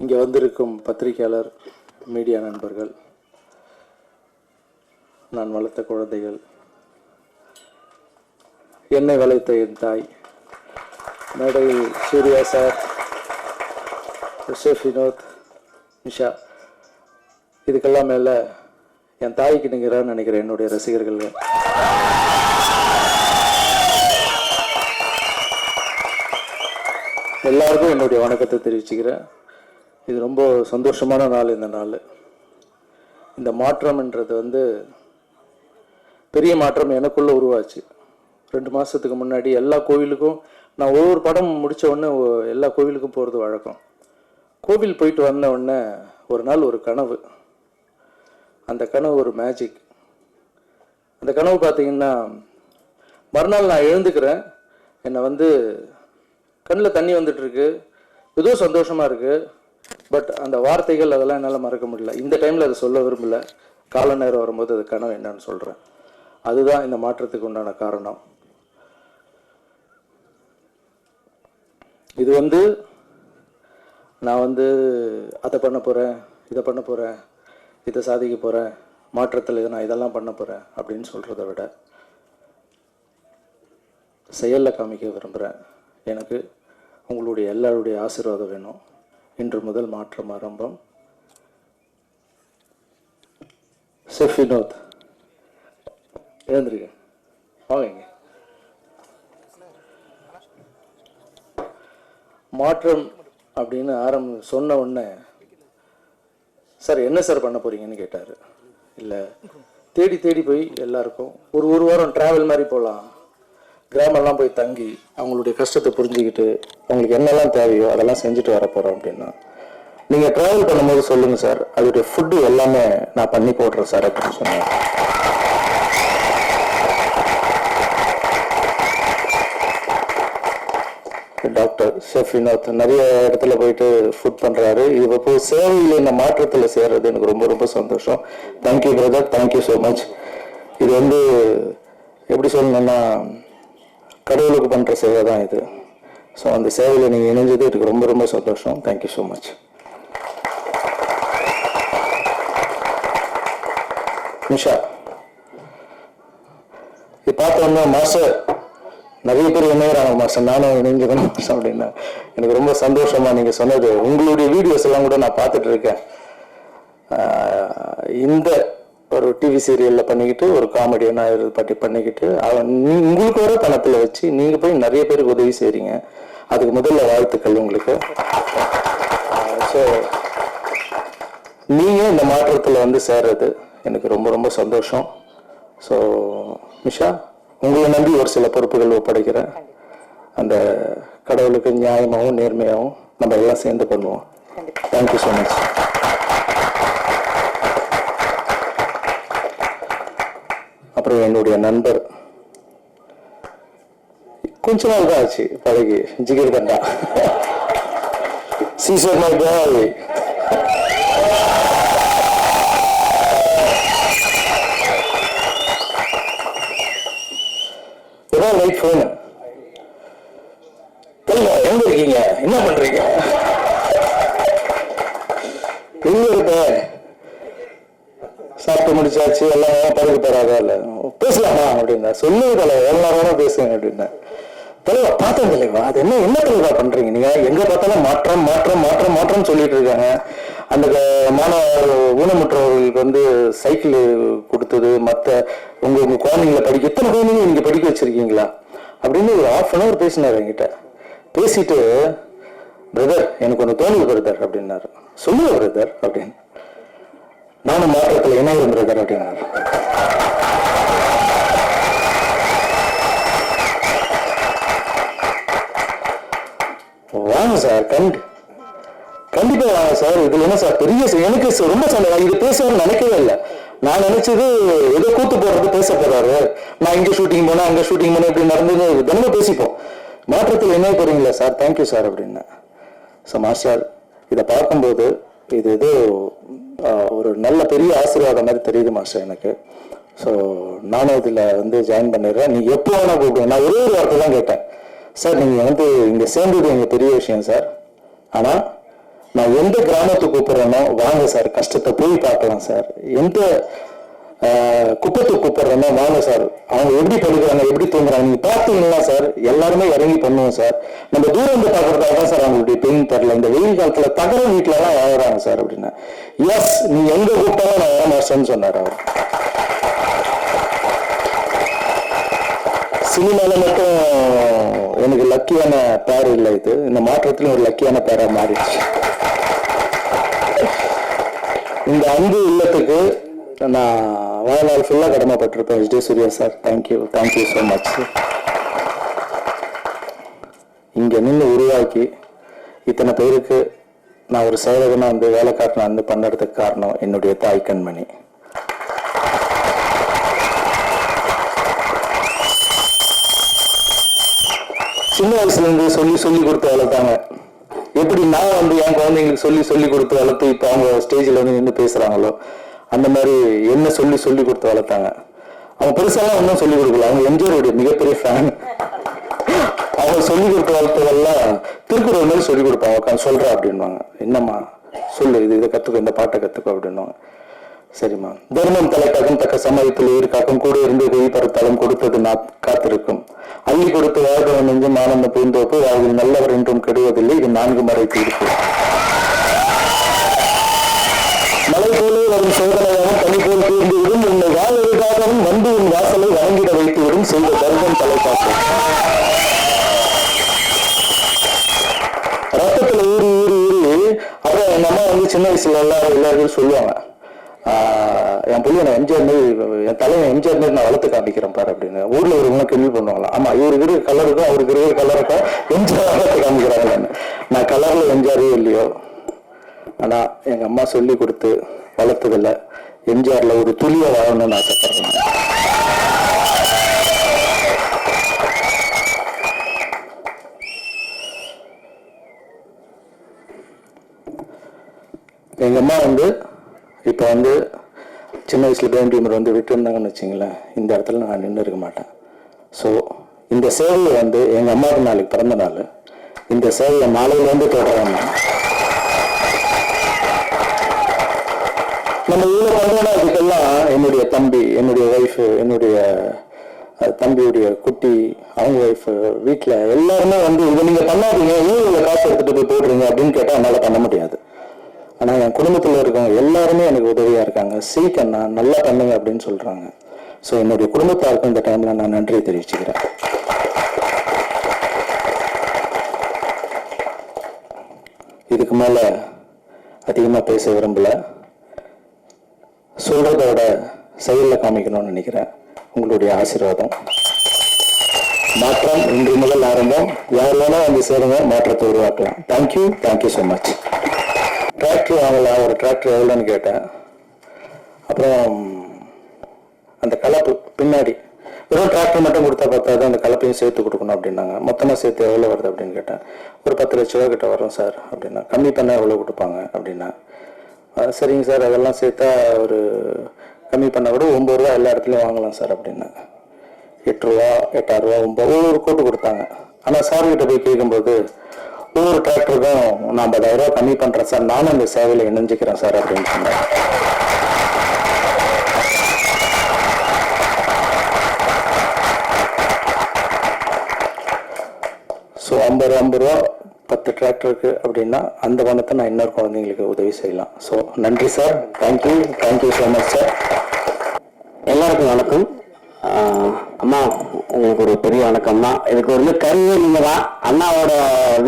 இங்கே வந்திருக்கும் பத்திரிகையாளர் மீடியா நண்பர்கள் நான் வளர்த்த குழந்தைகள் என்னை வளைத்த என் தாய் மேடையில் சூர்யா சார் ரிஷப் வினோத் நிஷா இதுக்கெல்லாம் மேலே என் தாய்க்கு நிற்கிறான்னு நினைக்கிறேன் என்னுடைய ரசிகர்கள். எல்லாருக்கும் என்னுடைய வணக்கத்தை தெரிவிச்சுக்கிறேன். இது ரொம்ப சந்தோஷமான நாள் இந்த நாள். இந்த மாற்றம்ன்றது வந்து பெரிய மாற்றம் எனக்குள்ளே உருவாச்சு. ரெண்டு மாதத்துக்கு முன்னாடி எல்லா கோவிலுக்கும் நான் ஒவ்வொரு படம் முடித்த உடனே எல்லா கோவிலுக்கும் போகிறது வழக்கம். கோவில் போயிட்டு வந்த உடனே ஒரு நாள் ஒரு கனவு. அந்த கனவு ஒரு மேஜிக் அந்த கனவு பார்த்தீங்கன்னா மறுநாள் நான் எழுந்துக்கிறேன். என்னை வந்து கண்ணில் தண்ணி வந்துட்டுருக்கு ஏதோ சந்தோஷமாக இருக்குது பட் அந்த வார்த்தைகள் அதெல்லாம் என்னால் மறக்க முடியல. இந்த டைமில் அதை சொல்ல விரும்பல. கால நேரம் வரும்போது அது கனவு என்னன்னு சொல்கிறேன் அதுதான் இந்த மாற்றத்துக்கு உண்டான காரணம். இது வந்து நான் வந்து அதை பண்ண போகிறேன் இதை பண்ண போகிறேன் இதை சாதிக்க போகிறேன் மாற்றத்தில் இதை நான் இதெல்லாம் பண்ண போகிறேன் அப்படின்னு சொல்கிறத விட செயலில் காமிக்க விரும்புகிறேன் எனக்கு உங்களுடைய எல்லாருடைய ஆசீர்வாதம் வேணும். இன்று முதல் மாற்றம் ஆரம்பம். செஃப் வினோத் எழுந்திருக்க வாங்க. மாற்றம் அப்படின்னு ஆரம்ப சொன்ன உடனே சார் என்ன சார் பண்ண போறீங்கன்னு கேட்டார். இல்லை தேடி தேடி போய் எல்லாருக்கும் ஒரு ஒரு வாரம் டிராவல் மாதிரி போகலாம் கிராமம்லாம் போய் தங்கி அவங்களுடைய கஷ்டத்தை புரிஞ்சுக்கிட்டு அவங்களுக்கு என்னெல்லாம் தேவையோ அதெல்லாம் செஞ்சுட்டு வர போகிறோம் அப்படின்னா நீங்கள் ட்ராவல் பண்ணும்போது சொல்லுங்கள் சார் அதோடைய ஃபுட்டு எல்லாமே நான் பண்ணி போடுறேன் சார் அப்படின்னு சொன்னேன் டாக்டர் ஷெஃப் வினோத் நிறைய இடத்துல போயிட்டு ஃபுட் பண்ணுறாரு இது இப்போ சேவையில் இந்த மாற்றத்தில் சேர்றது எனக்கு ரொம்ப ரொம்ப சந்தோஷம். Thank you brother thank you so much இது வந்து எப்படி சொல்லணும்னா கடவுளுக்கு பண்ணுற சேவை தான் இது. ஸோ அந்த சேவையில் நீங்கள் இணைஞ்சது எனக்கு ரொம்ப ரொம்ப சந்தோஷம். தேங்க்யூ ஸோ மச் நிஷா இது பார்த்தோன்னா மாஸ்டர் நிறைய பேர் இணையறாங்க மாஸ்டர். நானும் இணைஞ்சுக்கணும் மாஸ்டர் அப்படின்னா. எனக்கு ரொம்ப சந்தோஷமா நீங்க சொன்னது. உங்களுடைய வீடியோஸ் எல்லாம் கூட நான் பார்த்துட்டு இருக்கேன். இந்த ஒரு டிவி சீரியல்ல பண்ணிக்கிட்டு ஒரு காமெடியனா பட்டி பண்ணிக்கிட்டு அவன் நீ- உங்களுக்கு வர பணத்துல வச்சு நீங்க போய் நிறைய பேருக்கு உதவி செய்றீங்க. அதுக்கு முதல்ல வாழ்த்துக்கள் உங்களுக்கு. ஸோ நீங்க இந்த மாற்றத்துல வந்து சேர்றது எனக்கு ரொம்ப ரொம்ப சந்தோஷம். ஸோ நிஷா உங்களை நம்பி ஒரு சில பொறுப்புகள் ஒப்படைக்கிறேன். அந்த கடவுளுக்கு நியாயமாகவும் நேர்மையாகவும் நம்ம எல்லாம் சேர்ந்து பண்ணுவோம். தேங்க்யூ ஸோ மச் அப்புறம் என்னுடைய நண்பர். கொஞ்ச நாள் தான் ஆச்சு பழகி. ஜிகிர் பண்டா. சீசர் மை பாய் ஏதோ லைட் ஃபோனு எங்க இருக்கீங்க என்ன பண்றீங்க எங்க இருக்க சாப்பிட்டு முடிச்சாச்சு எல்லாம் பருக்கு போறாதா பேசலாமா அப்படின்னா சொல்லுங்க தலை எவ்வளோ நேரம் பேசுங்க அப்படின்னா. தலைவா பார்த்தேன் தலைவா அது என்ன என்ன தலைவா பண்றீங்க? நீங்க எங்க பார்த்தாலும் மாற்றம் மாற்றம் மாற்றம் மாற்றம் சொல்லிட்டு இருக்காங்க. அந்த மாணவர் ஊனமுற்றவர்களுக்கு வந்து சைக்கிள் கொடுத்தது மத்த உங்க உங்க குழந்தைங்களை படிக்க எத்தனை குழந்தைங்க நீங்க படிக்க வச்சிருக்கீங்களா? அப்படின்னு ஒரு ஆஃப் அன் அவர் பேசினார் என்கிட்ட. பேசிட்டு பிரதர் எனக்கு ஒன்று தோணுது பிரதர் அப்படின்னாரு. சொல்லுங்க பிரதர் அப்படின்னு. நானும் மாற்றத்தில் இணையம் இருந்திருக்கிறேன் அப்படின்னாரு வாங்க சார் கண்டு கண்டிப்பா வாங்க சார். இதுல என்ன சார் பெரிய எனக்கு ரொம்ப சண்டை. இது பேசுவார்னு நினைக்கவே இல்லை. நான் நினைச்சது ஏதோ கூத்து போறது பேச போறாரு. நான் இங்க ஷூட்டிங் போனேன் அங்க ஷூட்டிங் போனேன் இப்படி நடந்தது. தினமும் பேசிப்போம். மாற்றத்தில் என்ன போறீங்களா சார்? தேங்க்யூ சார் அப்படின்னு. சார் மாஸ்டர் இதை பார்க்கும்போது இது ஏதோ ஒரு நல்ல பெரிய ஆசீர்வாதம் மாதிரி தெரியுது மாஸ்டர் எனக்கு. ஸோ நானும் இதில் வந்து ஜாயின் பண்ணிடுறேன். நீ எப்போ வேணால் கூப்பிடுங்க நான் ஒரே ஒரு வார்த்தை தான் கேட்டேன். சார் நீங்கள் வந்து இங்கே சேர்ந்தது எங்கள் பெரிய விஷயம் சார் ஆனால் நான் எந்த கிராமத்துக்கு கூப்பிட்றேனோ வாங்க சார் கஷ்டத்தை போய் பார்க்கலாம் சார் எந்த ஆஹ், குப்பத்துக்கு கூப்பிடுறேனோ வாங்க சார். அவங்க எப்படி படுக்கிறாங்க எப்படி தூங்குறாங்க நீங்க பார்த்தீங்கன்னா சார்? எல்லாருமே இறங்கி பண்ணுவோம் சார். நம்ம தூரம் வந்து பார்க்கறதாக தான் சார் அவங்களுடைய பெயின் தரல இந்த வெயில் காலத்துல தகர வீட்டுல தான் வாழறாங்க சார் அப்படின்னா. எஸ் நீ எங்க கூப்பிட்டாலும் நான் வர சொன்னார் அவர். சினிமால மட்டும் எனக்கு லக்கியான பேர் இல்லை இது. இந்த மாற்றத்திலும் ஒரு லக்கியான பேரா மாறிடுச்சு. இந்த அன்பு இல்லத்துக்கு நான் வாழ்நாள் ஃபுல்லாக கடமைப்பட்டிருப்பேன் Vijay Suriya sir thank you thank you so much இங்கே நின்று உருவாக்கி இத்தனை பேருக்கு நான் ஒரு சேவகனாக வந்து வேலைக்காரனை வந்து பண்ணுறதுக்கு காரணம் என்னுடைய தாய் கண்மணி. சின்ன வயசுலேருந்து சொல்லி சொல்லி கொடுத்து வளர்த்தாங்க எப்படி நான் வந்து என் குழந்தைங்களுக்கு சொல்லி சொல்லி கொடுத்து வளர்த்து இப்போ அவங்க ஸ்டேஜில் வந்து நின்று பேசுகிறாங்களோ அந்த மாதிரி என்ன சொல்லி சொல்லி கொடுத்து வளர்த்தாங்க. அவங்க பெருசாலாம் ஒன்றும் சொல்லி கொடுக்கல. அவங்க எம்ஜிஆருடைய மிகப்பெரிய ஃபேன் அவங்க சொல்லி கொடுத்து வளர்த்ததெல்லாம் திருக்குறள் மாதிரி சொல்லி கொடுப்பாங்க. உட்காந்து சொல்கிறா அப்படின்வாங்க என்னம்மா? சொல்லு இது இதை கற்றுக்கோ இந்த பாட்டை கற்றுக்கோ அப்படின்வாங்க சரிம்மா. தர்மம் தலைக்காகும் தக்க சமயத்தில் ஈர்க்காக்கும் கூட இருந்து குய் பருத்தாலும் கொடுத்தது நான் காத்திருக்கும். அள்ளி கொடுத்து வாழ்வன் நெஞ்சும் ஆனந்த பூந்தோப்பு வாழ்வில் நல்லவர் என்றும் கெடுவதில்லை. இது நான்கு மறை தீர்ப்பு. மலை போல வரும் சோதனையாகவும் பனி போல் தீர்ந்து விடும் உன்னை வாழ்வதற்காகவும் வந்து உன் வாசலை வணங்கிட வைத்துவிடும் செய்த தர்மம் தலைப்பாக்கும் ரத்தத்துல ஊறி ஊறி ஊறி அப்ப எங்க அம்மா வந்து சின்ன வயசுல எல்லாம் எல்லாரும் சொல்லுவாங்க ஆஹ் என் பிள்ளை நான் எம்ஜிஆர் மாதிரி என் தலைவன் எம்ஜிஆர் மாதிரி நான் வளர்த்து காமிக்கிறேன் பாரு அப்படின்னு. ஊர்ல ஒரு கேள்வி பண்ணுவாங்களா ஆமா இவருக்கு இருக்கிற கலருக்கும் அவருக்கு இருக்கிற கலருக்கும் எம்ஜிஆர் வளர்த்து காமிக்கிறாங்க நான் கலர்ல எம்ஜிஆரே இல்லையோ? ஆனா எங்க அம்மா சொல்லி கொடுத்து வளர்த்ததில்ல. எம்ஜிஆர்ல ஒரு துளிய வாழணும்னு ஆசைப்படுறேன். எங்க அம்மா வந்து இப்போ வந்து சின்ன வயசுல பேம் வந்து விட்டு இருந்தாங்கன்னு இந்த இடத்துல நான் நின்று இருக்க மாட்டேன். ஸோ இந்த சேவையை வந்து எங்க அம்மாவுக்கு நாளைக்கு பிறந்த நாள். இந்த சேவையை நாளையில தொடரணும். நம்ம இவ்வளோ பண்ணோம்னா இதுக்கெல்லாம் என்னுடைய தம்பி என்னுடைய ஒய்ஃபு என்னுடைய தம்பியுடைய குட்டி அவங்க ஒய்ஃபு வீட்டில் எல்லாருமே வந்து இதை நீங்கள் பண்ணாதீங்க ஏன் இவ்வளோ காசு எடுத்துகிட்டு போய் போடுறீங்க? அப்படின்னு கேட்டால் என்னால் பண்ண முடியாது. ஆனால் என் குடும்பத்தில் இருக்கவங்க எல்லாருமே எனக்கு உதவியாக இருக்காங்க. சீக்கண்ணா நல்லா பண்ணுங்க அப்படின்னு சொல்கிறாங்க ஸோ என்னுடைய குடும்பத்தாருக்கும் இந்த டைமில் நான் நன்றி தெரிவிச்சுக்கிறேன். இதுக்கு மேலே அதிகமாக பேச விரும்பலை. சொல்றதோட செயலில் காமிக்கணும்னு நினைக்கிறேன். உங்களுடைய ஆசீர்வாதம். மாற்றம் இன்று முதல் ஆரம்பம். யார் வேணா வந்து சேருங்க மாற்றத்தை உருவாக்கலாம். Thank you thank you so much tractor வாங்கலாம் ஒரு டிராக்டர் எவ்வளோன்னு கேட்டேன். அப்புறம் அந்த கலப்பு பின்னாடி. வெறும் டிராக்டர் மட்டும் கொடுத்தா பார்த்தா அந்த கலப்பையும் சேர்த்து கொடுக்கணும் அப்படின்னாங்க. மொத்தமாக சேர்த்து எவ்வளோ வருது அப்படின்னு கேட்டேன். ஒரு பத்து லட்ச ரூபா கிட்ட வரும் சார் அப்படின்னா. கம்மி பண்ணால் எவ்வளோ கொடுப்பாங்க அப்படின்னா. சரிங்க சார். அதெல்லாம் சேர்த்தா ஒரு கம்மி பண்ண கூட ஒம்பது ரூபா எல்லா இடத்துலையும் வாங்கலாம் சார் அப்படின்னு. எட்டு ரூபா எட்டாயிரம் ரூபா ஒம்பது ஒவ்வொரு கோட்டு கொடுத்தாங்க. ஆனால் சார்கிட்ட போய் கேட்கும்போது ஒவ்வொரு டிராக்டருக்கும் நான் ஐம்பதாயிரம் ரூபா கம்மி பண்ணுறேன் சார். நானும் அந்த சேவையில் இணைஞ்சிக்கிறேன் சார் அப்படின்னு சொன்னாங்க. ஸோ ஐம்பது ஐம்பது ரூபா பத்து டிராக்டருக்கு அப்படின்னா அந்த பணத்தை நான் இன்னொரு குழந்தைங்களுக்கு உதவி செய்யலாம். ஸோ நன்றி sir thank you thank you so much sir எல்லாருக்கும் வணக்கம். அம்மா உங்களுக்கு ஒரு பெரிய வணக்கம் தான். இதுக்கு வந்து கருவே நீங்க தான். அண்ணாவோட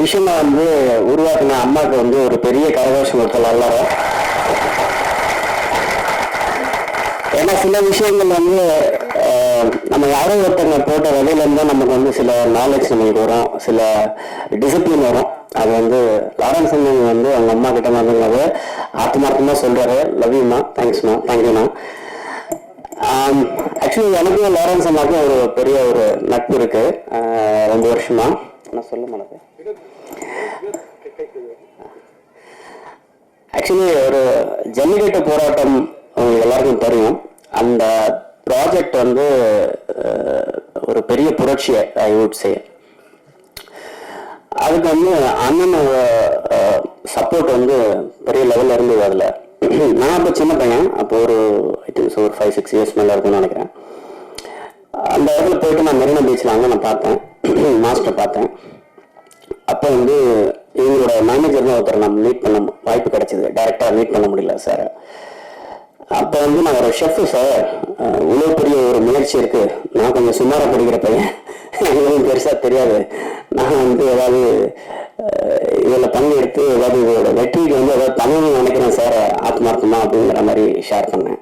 விஷயமா வந்து உருவாக்குன அம்மாவுக்கு வந்து ஒரு பெரிய கரகோஷம் கொடுத்தல எல்லாரும் ஏன்னா சில விஷயங்கள் வந்து நம்ம யாரோ ஒருத்தங்க போட்ட விலையில நமக்கு வந்து சில நாலேஜ் நம்மளுக்கு வரும். சில டிசிப்ளின் வரும். அது வந்து லாரன்ஸ் அண்ணன் வந்து அவங்க அம்மா கிட்ட வந்து ஆத்மார்த்தமா சொல்றாரு. லவ்யூமா தேங்க்ஸ்மா தேங்க்யூண்ணா ஆக்சுவலி எனக்கும் லாரன்ஸ் அண்ணாக்கும் ஒரு பெரிய ஒரு நட்பு இருக்கு. ரெண்டு ரொம்ப வருஷமா. நான் சொல்ல மாட்டேன் ஆக்சுவலி ஒரு ஜல்லிக்கட்டு போராட்டம் உங்களுக்கு எல்லாருக்கும் தெரியும். அந்த ப்ராஜெக்ட் வந்து ஒரு பெரிய புரட்சியை ஐ வுட் சே அதுக்கு வந்து அண்ணனோட சப்போர்ட் வந்து பெரிய லெவலில் இருந்தது அதில் நான் அப்போ சின்ன பையன். அப்போ ஒரு ஐ திங்க்ஸ் ஒரு ஃபைவ் சிக்ஸ் இயர்ஸ் மேலே இருக்கும்னு நினைக்கிறேன். அந்த இடத்துல போயிட்டு நான் மெரினா பீச்சில் அங்கே நான் பார்த்தேன். மாஸ்டர் பார்த்தேன். அப்போ வந்து இவங்களோட மேனேஜர் ஒருத்தர் நான் மீட் பண்ண வாய்ப்பு கிடைச்சிது. டேரெக்டாக மீட் பண்ண முடியல சார் அப்போ வந்து நான் ஒரு ஷெஃப் சார் இவ்வளோ பெரிய ஒரு முயற்சி இருக்குது நான் கொஞ்சம் சுமாராக படிக்கிற பையன். எனக்கு பெருசாக தெரியாது. நான் வந்து ஏதாவது இதில் பங்கெடுத்து ஏதாவது இதோட வெற்றிக்கு வந்து ஏதாவது பண்ணணும்னு நினைக்கிறேன் சார் ஆத்மார்த்தமா அப்படிங்கிற மாதிரி ஷேர் பண்ணேன்.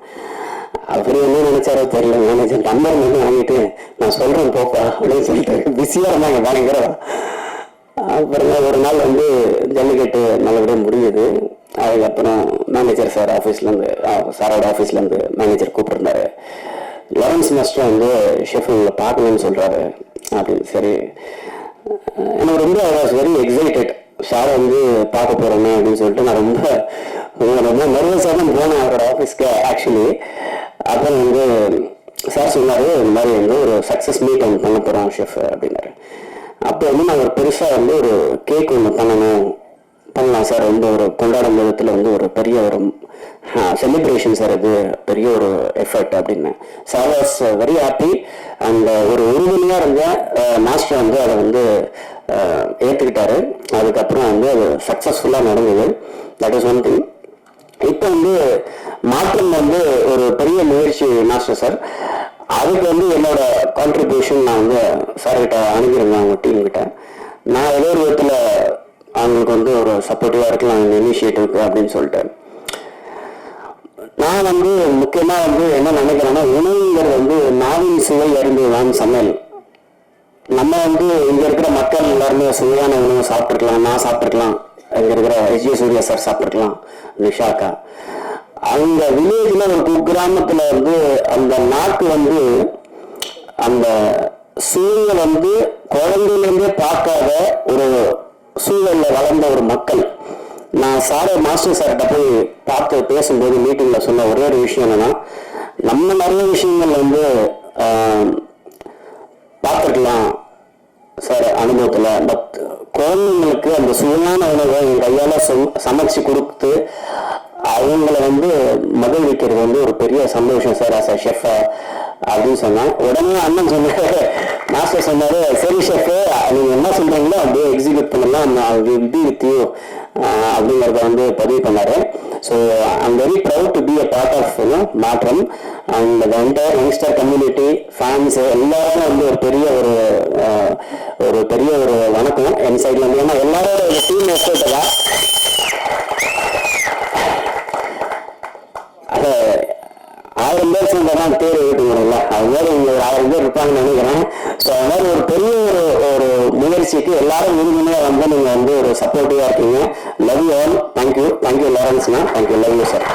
அவர் என்ன நினைச்சாரோ தெரியல மேனேஜர் நம்பர் வந்து வாங்கிட்டு நான் சொல்றேன் போப்பா அப்படின்னு சொல்லிட்டு பிஸியாக இருந்தாங்க பயங்கர அப்புறம் ஒரு நாள் வந்து ஜல்லிக்கட்டு நல்லபடியாக முடியுது அதுக்கப்புறம் மேனேஜர் சார் ஆஃபீஸ்லேருந்து சாரோட ஆஃபீஸ்லேருந்து மேனேஜர் கூப்பிட்ருந்தாரு லாரன்ஸ் மாஸ்டர் வந்து ஷெஃப் உங்களை பார்க்கணும்னு சொல்கிறாரு அப்படின்னு சரி நான் ரொம்ப வாஸ் வெரி எக்ஸைட்டட் சார் வந்து பார்க்க போகிறோமே அப்படின்னு சொல்லிட்டு நான் ரொம்ப ரொம்ப நர்வஸாக தான் போனேன் அவரோட ஆஃபீஸ்க்கு ஆக்சுவலி அப்புறம் வந்து சார் சொன்னார் இந்த மாதிரி வந்து ஒரு சக்ஸஸ் மீட் ஒன்று பண்ண போகிறோம் ஷெஃப் அப்படின்னாரு. அப்போ வந்து நாங்கள் பெருசாக வந்து ஒரு கேக் ஒன்று பண்ணணும் பண்ணலாம் சார். வந்து ஒரு கொண்டாடும் விதத்தில் வந்து ஒரு பெரிய ஒரு செலிப்ரேஷன் சார் இது பெரிய ஒரு எஃபர்ட் அப்படின்னு. சார் வாஸ் வெரி ஹாப்பி அந்த ஒரு உறுதுணையாக இருந்த மாஸ்டர் வந்து அதை வந்து அஹ், ஏத்துக்கிட்டாரு. அதுக்கப்புறம் வந்து அது சக்ஸஸ்ஃபுல்லாக நடந்தது. தட் இஸ் ஒன் திங் இப்போ வந்து மாற்றம் வந்து ஒரு பெரிய முயற்சி மாஸ்டர் சார் அதுக்கு வந்து என்னோட கான்ட்ரிபியூஷன் நான் வந்து சார்கிட்ட அணுகிருந்தேன் அவங்க டீம் கிட்ட. நான் ஏதோ ஒரு விதத்தில் அவங்களுக்கு வந்து ஒரு சப்போர்ட்டிவாக இருக்கலாம் இந்த இனிஷியேட்டிவ்க்கு அப்படின்னு சொல்லிட்டு. நான் வந்து முக்கியமாக வந்து என்ன நினைக்கிறேன்னா உணவுங்கிறது வந்து நாவின் சுவை அறிந்ததுதான் சமையல் நம்ம வந்து இங்கே இருக்கிற மக்கள் எல்லாருமே சுவையான உணவு சாப்பிட்ருக்கலாம் நான் சாப்பிட்ருக்கலாம் இங்கே இருக்கிற விஜய சூர்யா சார் சாப்பிட்ருக்கலாம் நிஷாக்கா அந்த வில்லேஜில் ஒரு குக்கிராமத்தில் வந்து அந்த நாக்கு வந்து அந்த சூழலை வந்து குழந்தையிலேருந்தே பார்க்காத ஒரு சூழலில் வளர்ந்த ஒரு மக்கள். நான் சாரை மாஸ்டர் சார்கிட்ட போய் பார்த்து பேசும்போது மீட்டிங்கில் சொன்ன ஒரே ஒரு விஷயம் என்னென்னா நம்ம நிறைய விஷயங்கள் வந்து பார்த்துருக்கலாம் சார் அனுபவத்தில். பட் குழந்தைங்களுக்கு அந்த சுவையான உணவை என் கையால் சமைச்சு கொடுத்து அவங்கள வந்து மகிழ்விக்கிறது வந்து ஒரு பெரிய சந்தோஷம் சார் ஆஸ் அ ஷெஃப் அப்படின்னு சொன்னான். உடனே அண்ணன் சொன்னாரு மாஸ்டர் சொன்னாரு சரி ஷெஃப் நீங்க என்ன சொல்றீங்களோ அப்படியே எக்ஸிக்யூட் பண்ணலாம். நான் வில் பி வித் யூ அப்படிங்கிறத வந்து பதிவு பண்ணாரு. So I'm very proud to be a part of Maatram. And the entire youngster community fans எல்லாருக்கும் வந்து ஒரு பெரிய ஒரு ஒரு பெரிய ஒரு வணக்கம். என் சைட்ல இருந்து ஏன்னா எல்லாரோட டீம் எஃபர்ட் தான். அது ஆயிரம் பேர் சேர்ந்தாதான் தேர் ஓட்டுங்கிறோம்ல அது மாதிரி இங்க ஒரு ஆயிரம் பேர் இருப்பாங்கன்னு நினைக்கிறேன். ஸோ அது மாதிரி ஒரு பெரிய ஒரு ஒரு முயற்சிக்கு எல்லாரும் உறுதுணையாக வந்து நீங்க வந்து ஒரு சப்போர்ட்டிவா இருக்கீங்க. Love you all thank you thank you லாரன்ஸ்னா thank you love you sir